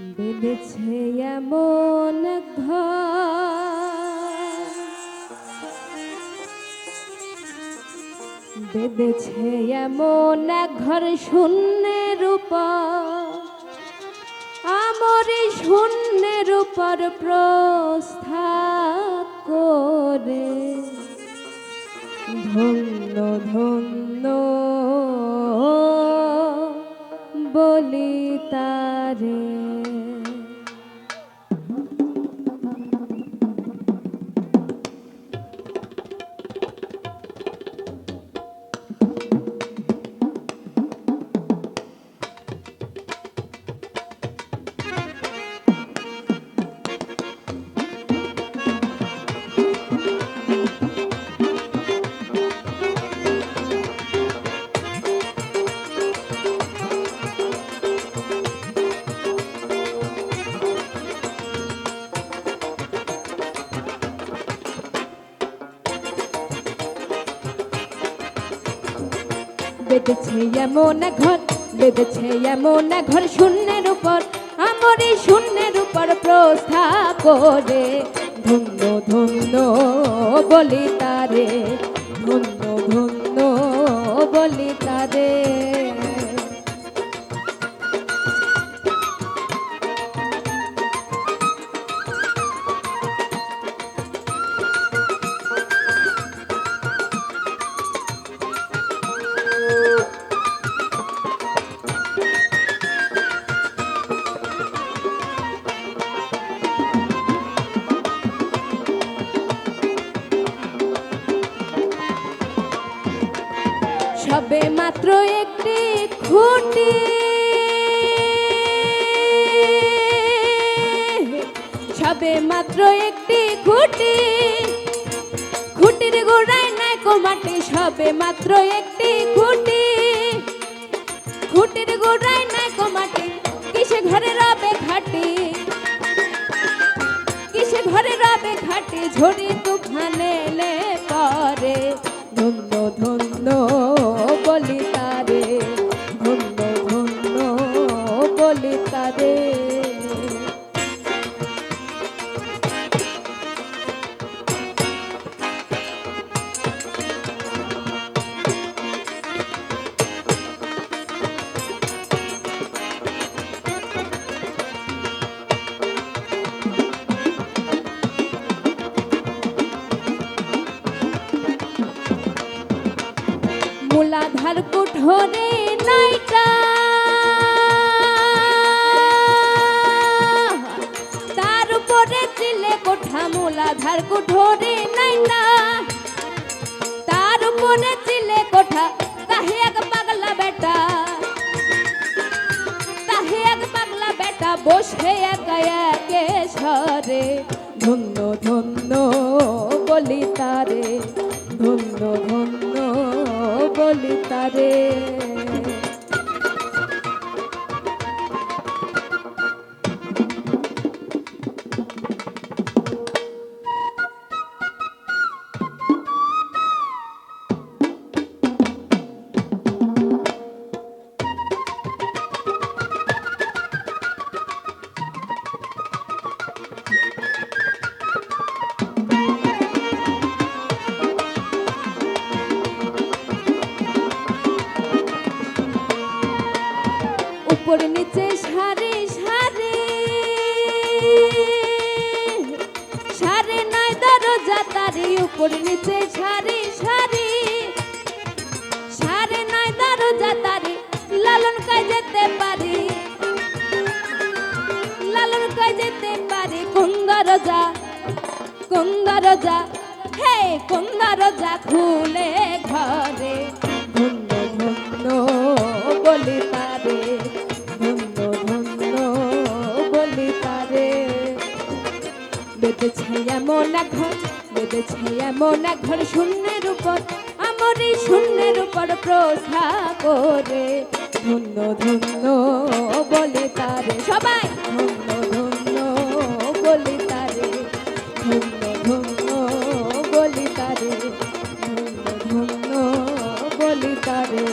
বেঁধেছে এমন ঘর। বেঁধেছে এমন এক ঘর শূন্যের উপর। আমার শূন্যের উপর প্রস্থাপ করে। ধন্য ধন্য তারে বেঁধেছে এমন ঘর, বেঁধেছে এমন ঘর শূন্যের উপর। আমার শূন্যের উপর প্রস্থা করে। ধন্য ধন্য বলি তারে, ধন্য ধন্য বলি তারে। সবে মাত্র একটি খুঁটি। সবে মাত্র একটি খুঁটি। খুঁটির গোড়ায় নাই মাটি, সবে মাত্র একটি খুঁটি। খুঁটির গোড়ায় নাই মাটি, কিসে ঘরে রবে খাটি? কিসে ঘরে রবে খাটি? ঝড়ি তুফানে পরে। ধন্য ধন্য বলি কুঠোরে নাইটা তার উপরে চিলে কোঠা মূলাধার কুঠোরে নাইটা তার উপরে চিলে কোঠা তাহে এক পাগলা বেটা। তাহে এক পাগলা বেটা, বসে একা একে সরে ধন্য ধন্য বলি তারে, ধন্য ধন্য বলি তারে। উপর নিচে সারে সারে। সারে নয় দরজা, তারি উপর নিচে সারে সারে। সারে নয় দরজা, তারি লালন কাজ যেতে পারি। লালন কাজ যেতে পারি কোন দরজা কোন দরজা? হে কোন দরজা খুলে ঘরে। বেঁধেছে এমন এক ঘর বেঁধেছে ঘর শূন্যের উপর, আমার এই শূন্যের উপর করে। ধন্য ধন্য বলে তারে, সবাই! ধন্য ধন্য বলে তারে, ধন্য ধন্য বলে তারে, ধন্য ধন্য তারে